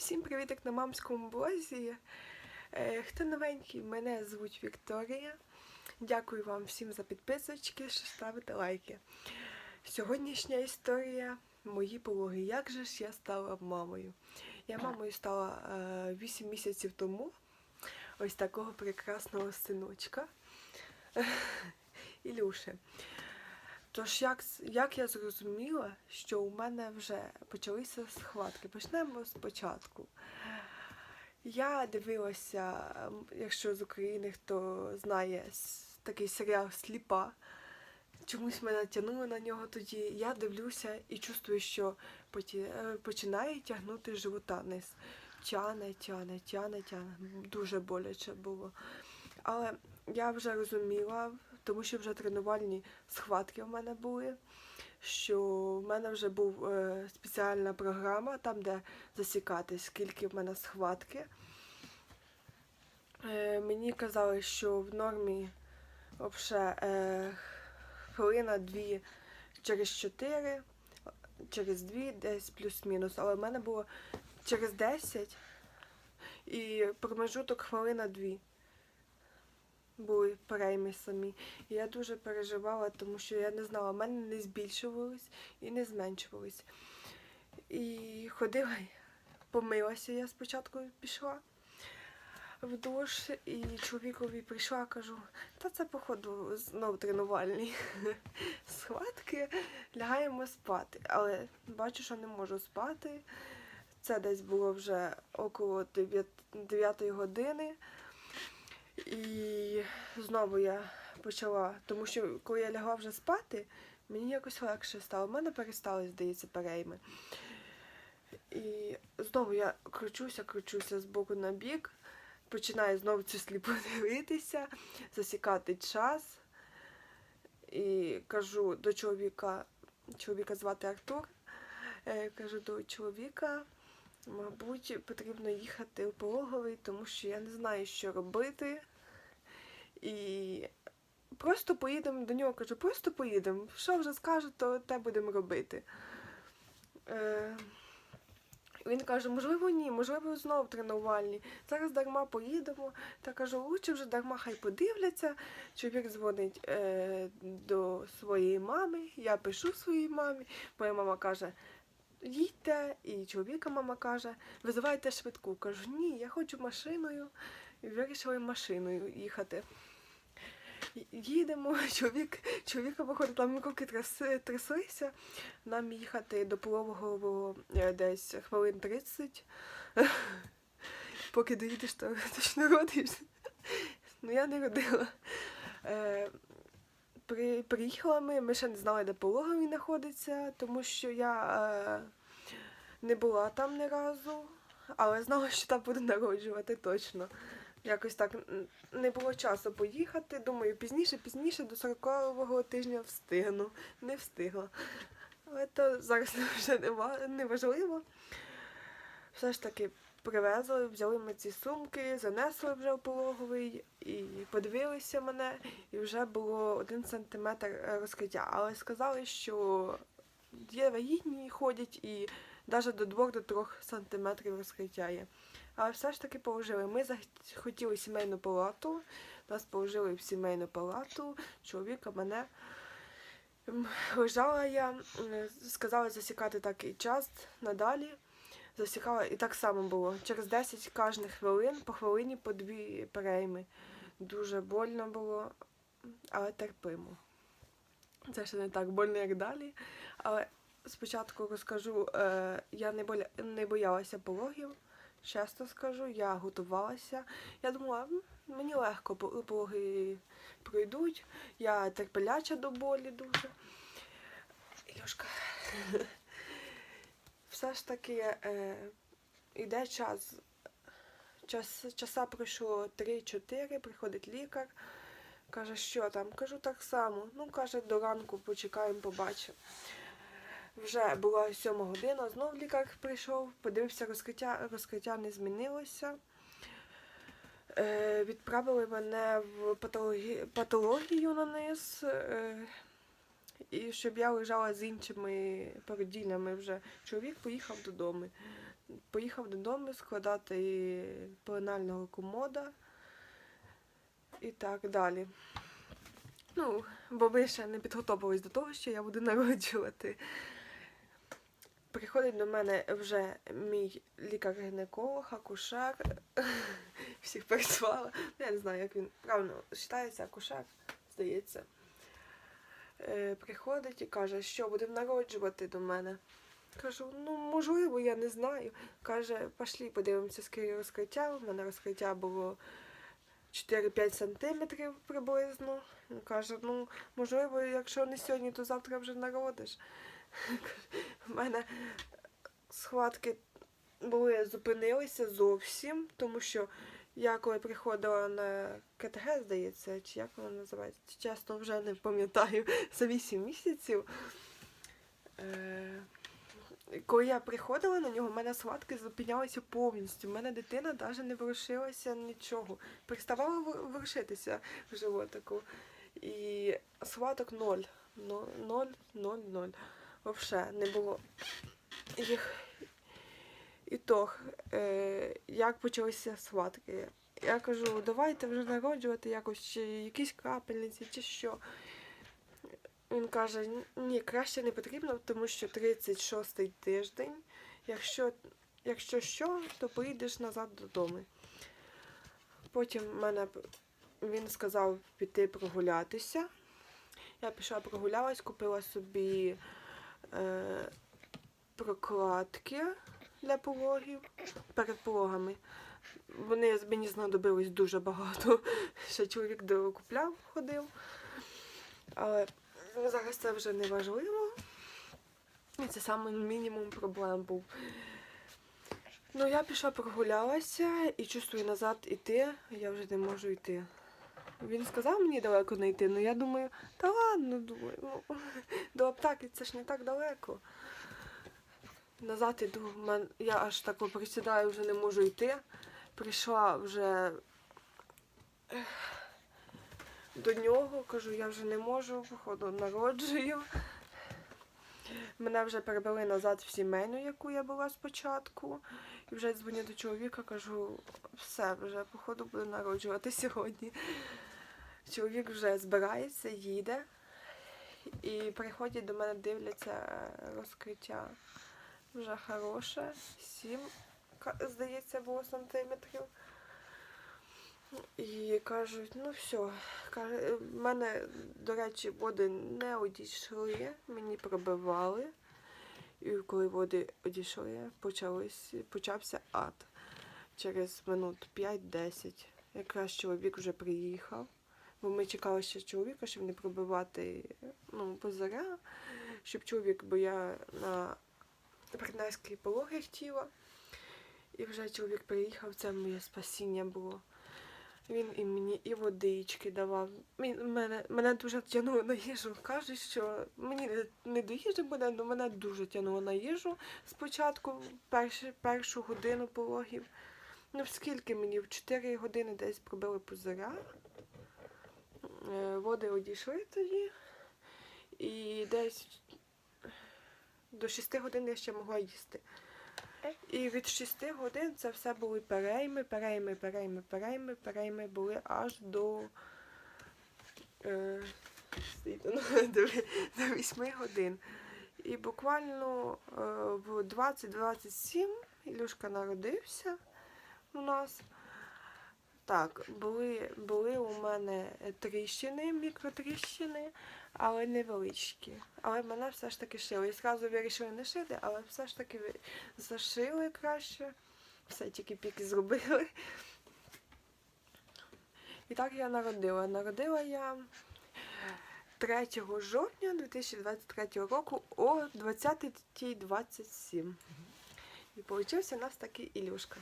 Всім привітик на мамському блозі. Е, Хто новенький, мене звуть Вікторія. Дякую вам всім за підписочки, що ставите лайки. Сьогоднішня історія мої пологи. Як же ж я стала мамою? Я мамою стала е, 8 місяців тому. Ось такого прекрасного синочка. Ілюши. Тож, як, як я зрозуміла, що у мене вже почалися схватки. Почнемо спочатку. Я дивилася, якщо з України хто знає такий серіал Сліпа. Чомусь мене тягнуло на нього тоді. Я дивлюся і чувствую, що е, починає тягнути живота вниз. Тяне, тяне, тяне, тяне. Дуже боляче було. Але я вже розуміла, тому що вже тренувальні схватки в мене були, що в мене вже був е, спеціальна програма, там, де засікати, скільки в мене схватки. Е, мені казали, що в нормі взагалі е, хвилина дві через чотири, через дві десь плюс-мінус, але в мене було через 10 і промежуток хвилина дві були перейми самі. І я дуже переживала, тому що я не знала, в мене не збільшувались і не зменшувались. І ходила, помилася я спочатку пішла в душ, і чоловікові прийшла, кажу, та це, походу, знов тренувальні схватки, лягаємо спати. Але бачу, що не можу спати. Це десь було вже около 9 години. І знову я почала, тому що коли я лягла вже спати, мені якось легше стало. У мене перестали, здається, перейми. І знову я кручуся, кручуся з боку на бік, починаю знову цю сліпу дивитися, засікати час. І кажу до чоловіка, чоловіка звати Артур, е, кажу до чоловіка, мабуть, потрібно їхати у пологовий, тому що я не знаю, що робити. І просто поїдемо до нього, кажу, просто поїдемо. Що вже скаже, то те будемо робити. Е, він каже, можливо, ні, можливо, знову тренувальні. Зараз дарма поїдемо. Та кажу, лучше вже дарма хай подивляться. Чоловік дзвонить е, до своєї мами, я пишу своїй мамі. Моя мама каже, їдьте, і чоловіка мама каже, визивайте швидку. Кажу, ні, я хочу машиною. І вирішили машиною їхати. Їдемо, чоловік, чоловіка, виходить, там руки тряслися. Нам їхати до пологового е, десь хвилин 30. Поки доїдеш, то точно родиш. Ну я не родила. Е, при, приїхала ми, ми ще не знали, де пологовий знаходиться, тому що я е, не була там ні разу, але знала, що там буду народжувати точно. Якось так не було часу поїхати. Думаю, пізніше, пізніше до 40-го тижня встигну. Не встигла. Але то зараз вже не, важливо. Все ж таки привезли, взяли ми ці сумки, занесли вже в пологовий і подивилися мене, і вже було один сантиметр розкриття. Але сказали, що є вагітні, ходять і навіть до 2-3 сантиметрів розкриття є. Але все ж таки положили. Ми захотіли сімейну палату, нас положили в сімейну палату, чоловіка мене. Лежала я, м, сказали засікати такий час надалі. Засікала і так само було. Через 10 кожних хвилин, по хвилині по дві перейми. Дуже больно було, але терпимо. Це ще не так больно, як далі. Але спочатку розкажу, е, я не боялася пологів. Чесно скажу, я готувалася. Я думала, мені легко пологи пройдуть. Я терпеляча до болі дуже. Ілюшка. Все ж таки е, йде час. час. Часа пройшло 3-4, приходить лікар. Каже, що там? Кажу так само. Ну, каже, до ранку почекаємо, побачимо. Вже була сьома година, знов лікар прийшов, подивився розкриття, розкриття не змінилося. Е, відправили мене в патологі... патологію на низ, е, і щоб я лежала з іншими породіллями вже. Чоловік поїхав додому. поїхав додому складати пеленального комода і так далі. Ну, бо ми ще не підготовились до того, що я буду народжувати. Приходить до мене вже мій лікар-гінеколог, акушер. Всіх перезвала. Я не знаю, як він правильно вважається, акушер, здається. Е, приходить і каже, що будемо народжувати до мене. Кажу, ну можливо, я не знаю. Каже, пошлі подивимося, скільки розкриття. У мене розкриття було 4-5 сантиметрів приблизно. Каже, ну можливо, якщо не сьогодні, то завтра вже народиш. У мене схватки були зупинилися зовсім, тому що я коли приходила на КТГ, здається, чи як воно називається, чесно вже не пам'ятаю, за 8 місяців. Е, коли я приходила на нього, в мене схватки зупинялися повністю. У мене дитина навіть не ворушилася нічого. Переставала вор- ворушитися в животику. І схваток ноль. Ноль, ноль, ноль. Взагалі не було їх. І то, е, як почалися схватки. Я кажу, давайте вже народжувати якось, чи якісь крапельниці, чи що. Він каже, ні, краще не потрібно, тому що 36-й тиждень. Якщо, якщо що, то поїдеш назад додому. Потім мене він сказав піти прогулятися. Я пішла прогулялась, купила собі прокладки для пологів перед пологами. Вони мені знадобились дуже багато. Ще чоловік докупляв, ходив. Але зараз це вже не важливо. І це саме мінімум проблем був. Ну, я пішла прогулялася і чувствую назад іти, я вже не можу йти. Він сказав мені далеко не йти, але я думаю, та ладно, думаю, ну, до аптеки це ж не так далеко. Назад іду, я аж так присідаю, вже не можу йти. Прийшла вже до нього, кажу, я вже не можу, походу, народжую. Мене вже перевели назад в сімейну, яку я була спочатку. І вже дзвоню до чоловіка, кажу, все, вже, походу, буду народжувати сьогодні. Чоловік вже збирається, їде. І приходять до мене, дивляться розкриття. Вже хороше. Сім, здається, було сантиметрів. І кажуть, ну все. В мене, до речі, води не одійшли, мені пробивали. І коли води одійшли, почались, почався ад. Через минут 5-10. Якраз чоловік вже приїхав. Бо ми чекали ще чоловіка, щоб не пробивати ну, позаря, щоб чоловік, бо я на партнерські пологи хотіла. І вже чоловік приїхав, це моє спасіння було. Він і мені і водички давав. Мене, мене дуже тягнуло на їжу. Каже, що мені не- до їжі буде, але мене дуже тягнуло на їжу спочатку, перші, першу годину пологів. Ну, скільки мені? В 4 години десь пробили пузиря. Е, Води одійшли тоді. І десь до 6 годин я ще могла їсти. І від 6 годин це все були перейми, перейми, перейми, перейми, перейми були аж до, е, ну, до 8 годин. І буквально е, в 20-27 Ілюшка народився у нас. Так, були, були у мене тріщини, мікротріщини, але невеличкі. Але мене все ж таки шили. І зразу вирішили не шити, але все ж таки зашили краще. Все тільки піки зробили. І так я народила. Народила я 3 жовтня 2023 року о 20.27. І получився у нас такий Ілюшка.